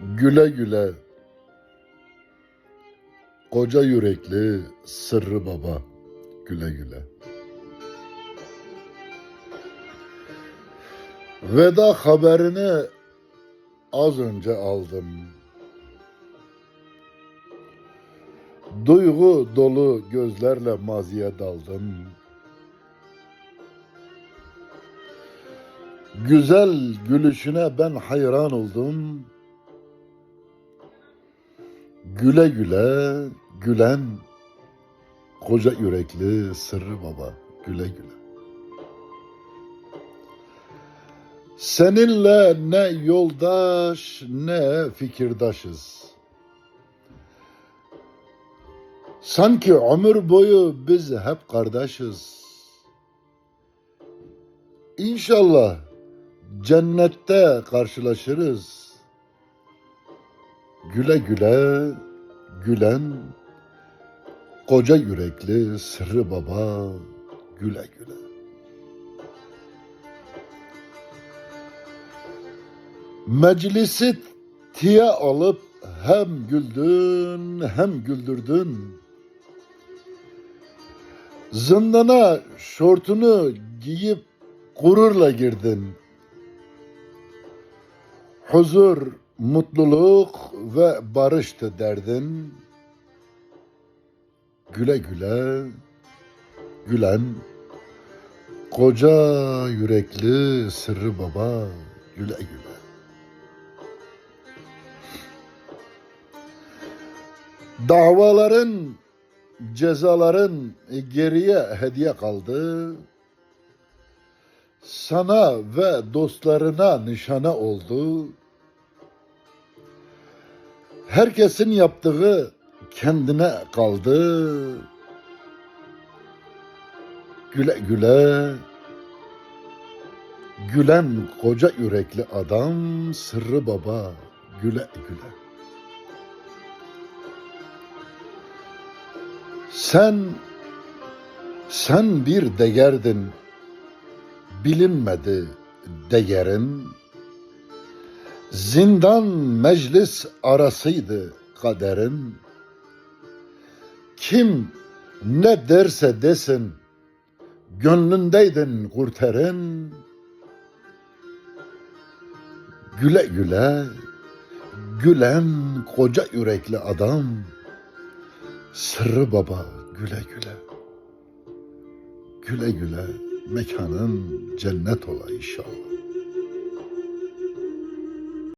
Güle güle. Koca yürekli sırrı baba. Güle güle. Veda haberini az önce aldım. Duygu dolu gözlerle maziye daldım. Güzel gülüşüne ben hayran oldum. Güle güle gülen koca yürekli sırrı baba güle güle. Seninle ne yoldaş ne fikirdaşız. Sanki ömür boyu biz hep kardeşiz. İnşallah cennette karşılaşırız. Güle güle gülen koca yürekli sırrı baba güle güle. Meclisi tiye alıp hem güldün hem güldürdün. Zindana şortunu giyip gururla girdin. Huzur, mutluluk ve barıştı derdin. Güle güle, gülen, koca yürekli sırrı baba güle güle. Davaların, cezaların geriye hediye kaldı. Sana ve dostlarına nişane oldu. Herkesin yaptığı kendine kaldı. Güle güle, gülen koca yürekli adam sırrı baba güle güle. Sen, sen bir değerdin, bilinmedi değerin. Zindan meclis arasıydı kaderin. Kim ne derse desin, gönlündeydin kurtarın. Güle güle, gülen koca yürekli adam. Sırrı baba güle güle. Güle güle mekanın cennet ola inşallah.